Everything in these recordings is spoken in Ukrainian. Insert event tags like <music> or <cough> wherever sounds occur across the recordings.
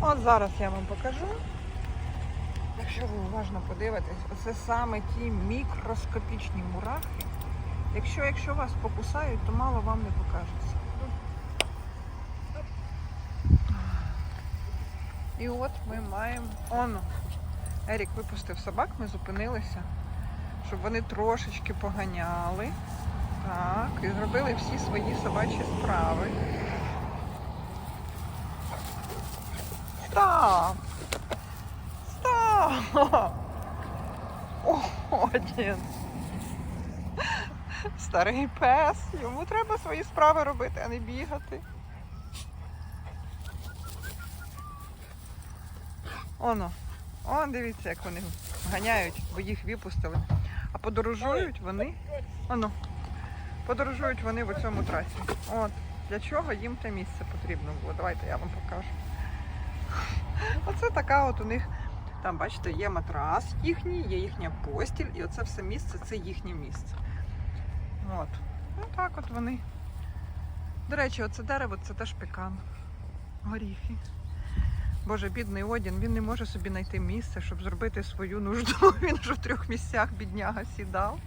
От зараз я вам покажу. Якщо ви уважно подивитесь, оце саме ті мікроскопічні мурахи. Якщо, якщо вас покусають, то мало вам не покажеться. І от ми маємо. Оно. Ерік випустив собак, ми зупинилися, щоб вони трошечки поганяли. Так, і зробили всі свої собачі справи. Стоп! О, один. Старий пес. Йому треба свої справи робити, а не бігати. Оно. Он дивіться, як вони ганяють, бо їх випустили. А подорожують вони. Оно. Подорожують вони в цьому трасі. От. Для чого їм те місце потрібно було? Давайте я вам покажу. <laughs> Оце така от у них. Там, бачите, є матрас їхній, є їхня постіль, і оце все місце це їхнє місце. От. Ну так от вони. До речі, оце дерево це теж пекан. Горіхи. Боже, бідний Одін, він не може собі знайти місце, щоб зробити свою нужду. <laughs> Він вже в трьох місцях бідняга сідав.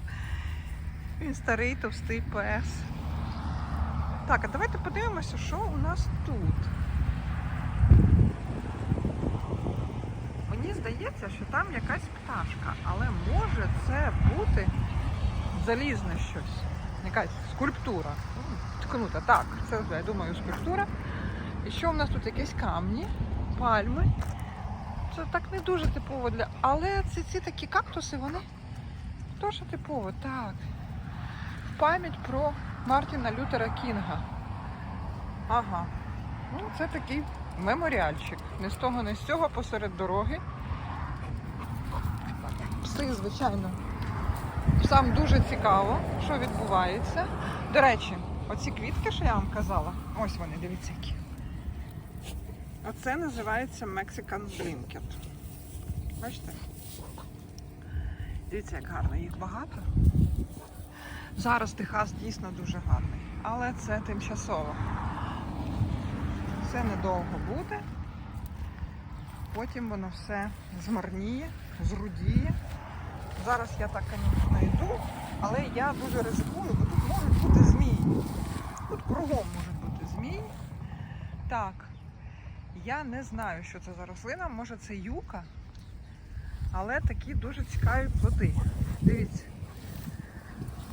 Він старий, товстий пес. Так, а давайте подивимося, що у нас тут. Мені здається, що там якась пташка, але може це бути залізне щось. Якась скульптура. Ну, Ткнута. Так, це я думаю, скульптура. І що в нас тут якісь камні, пальми. Це так не дуже типово для. Але ці, ці такі кактуси, вони теж типово, так. Пам'ять про Мартіна Лютера Кінга. Ага. Ну, це такий меморіальчик. Не з того, не з цього посеред дороги. Пси, звичайно. Сам дуже цікаво, що відбувається. До речі, оці квітки, що я вам казала, ось вони, дивіться які. Оце називається Mexican Blinket. Бачите? Дивіться, як гарно, їх багато. Зараз Техас дійсно дуже гарний, але це тимчасово. Це недовго буде. Потім воно все змарніє, зрудіє. Зараз я так, звісно, йду, але я дуже ризикую, бо тут можуть бути змії. Тут кругом можуть бути змії. Так, я не знаю, що це за рослина, може це юка, але такі дуже цікаві плоди. Дивіться.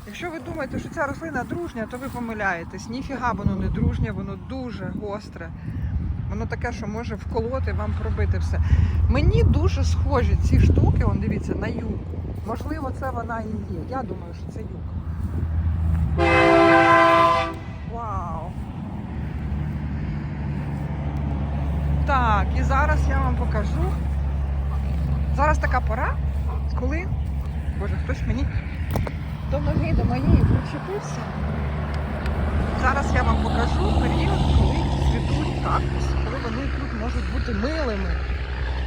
Якщо ви думаєте, що ця рослина дружня, то ви помиляєтесь. Ніфіга воно не дружнє, воно дуже гостре. Воно таке, що може вколоти, вам пробити все. Мені дуже схожі ці штуки, он дивіться, на юку. Можливо, це вона і є. Я думаю, що це юка. Вау! Так, і зараз я вам покажу. Зараз така пора, коли. Боже, хтось мені до ноги до моєї причепився. Зараз я вам покажу період, коли цвітуть кактуси, коли вони тут можуть бути милими.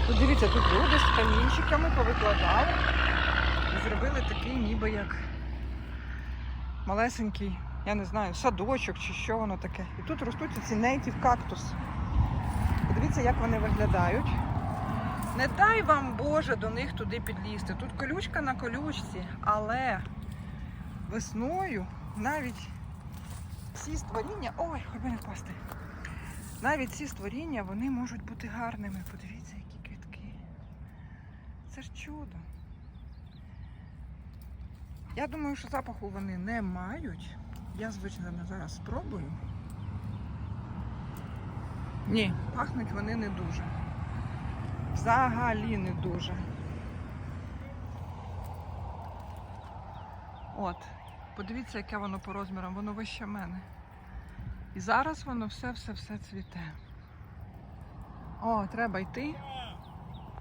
Тут дивіться, тут люди з камінчиками повикладали зробили такий ніби як малесенький, я не знаю, садочок чи що воно таке. І тут ростуть ці native кактуси. Подивіться, як вони виглядають. Не дай вам Боже до них туди підлізти. Тут колючка на колючці, але весною навіть ці створіння. Ой, хоч не впасти. Навіть ці створіння вони можуть бути гарними. Подивіться, які квітки. Це ж чудо. Я думаю, що запаху вони не мають. Я, звичайно, зараз спробую. Ні, пахнуть вони не дуже. Взагалі не дуже. От, подивіться, яке воно по розмірам, воно вище мене. І зараз воно все-все-все цвіте. О, треба йти.